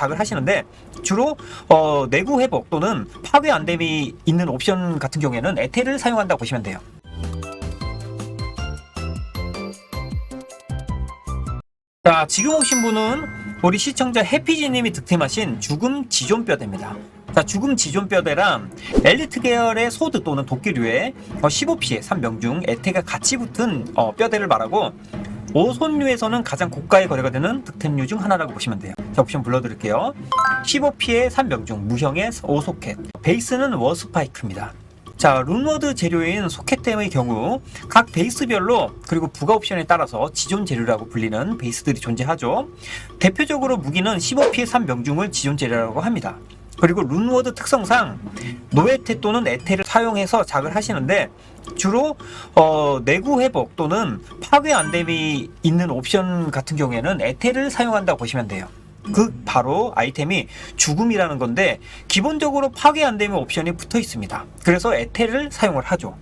작을 하시는데 주로 어, 내구 회복 또는 파괴 안됨이 있는 옵션 같은 경우에는 에테를 사용한다고 보시면 돼요. 자, 지금 오신 분은 우리 시청자 해피지님이 득템하신 죽음 지존뼈대입니다. 자, 죽음 지존뼈대랑 엘리트 계열의 소드 또는 도끼류의 15피해 3명 중 에테가 같이 붙은 어, 뼈대를 말하고 오손류에서는 가장 고가의 거래가 되는 득템류 중 하나라고 보시면 돼요. 자, 옵션 불러드릴게요. 15피해 3명 중 무형의 오소켓. 베이스는 워스파이크입니다. 자, 룬워드 재료인 소켓템의 경우 각 베이스별로 그리고 부가 옵션에 따라서 지존 재료라고 불리는 베이스들이 존재하죠. 대표적으로 무기는 15피해 3명중을 지존 재료라고 합니다. 그리고 룬워드 특성상 노에테 또는 에테를 사용해서 작을 하시는데 주로 어, 내구 회복 또는 파괴 안됨이 있는 옵션 같은 경우에는 에테를 사용한다고 보시면 돼요. 그 바로 아이템이 죽음이라는 건데 기본적으로 파괴 안 되면 옵션이 붙어 있습니다. 그래서 에테를 사용을 하죠.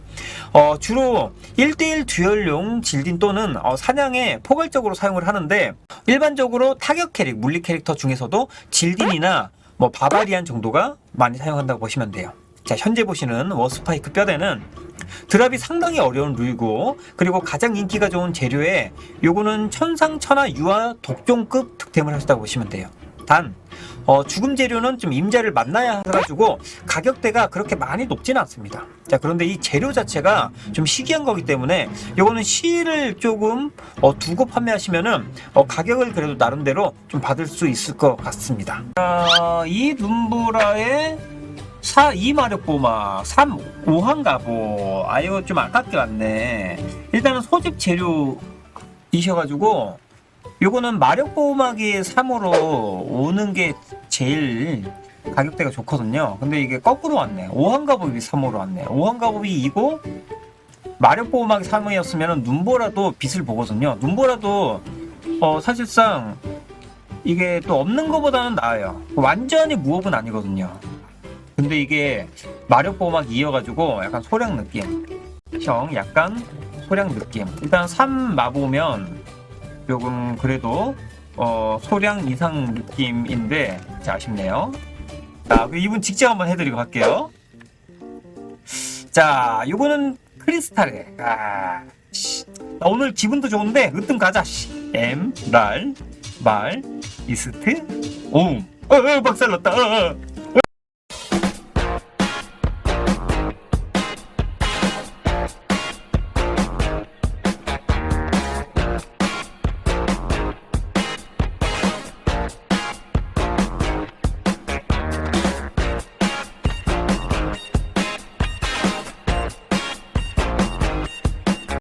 어, 주로 1대1 듀얼용 질딘 또는 어, 사냥에 포괄적으로 사용을 하는데 일반적으로 타격 캐릭, 물리 캐릭터 중에서도 질딘이나 뭐 바바리안 정도가 많이 사용한다고 보시면 돼요. 자, 현재 보시는 워스파이크 뼈대는 드랍이 상당히 어려운 류이고 그리고 가장 인기가 좋은 재료에 요거는 천상천하 유화 독종급 득템을 하셨다고 보시면 돼요. 단 어, 죽음 재료는 좀 임자를 만나야 해가지고 가격대가 그렇게 많이 높지는 않습니다. 자 그런데 이 재료 자체가 좀 희귀한 거기 때문에 요거는 실을 조금 어, 두고 판매하시면은 어, 가격을 그래도 나름대로 좀 받을 수 있을 것 같습니다. 자, 이 눈보라의 4, 2마력 보 막, 3, 5한 가 보. 아, 이거 좀 아깝게 왔네. 일단은 소집 재료이셔가지고, 요거는 마력 보호막이 3으로 오는 게 제일 가격대가 좋거든요. 근데 이게 거꾸로 왔네. 5한 가복이 3으로 왔네. 5한 가복이 2고, 마력 보호막이 3이었으면 눈보라도 빛을 보거든요. 눈보라도, 어, 사실상, 이게 또 없는 것보다는 나아요. 완전히 무업은 아니거든요. 근데 이게 마력 보호막 이어가지고 약간 소량 느낌. 형 약간 소량 느낌. 일단 3 마보면 조금 그래도 어 소량 이상 느낌인데 자, 아쉽네요. 자, 그 이분 직접 한번 해드리고 갈게요. 자, 요거는 크리스탈에. 아, 씨. 나 오늘 기분도 좋은데 으뜸 가자. 씨. M, 랄, 말, 이스트, 오음. 어, 어, 박살났다. 어, 어.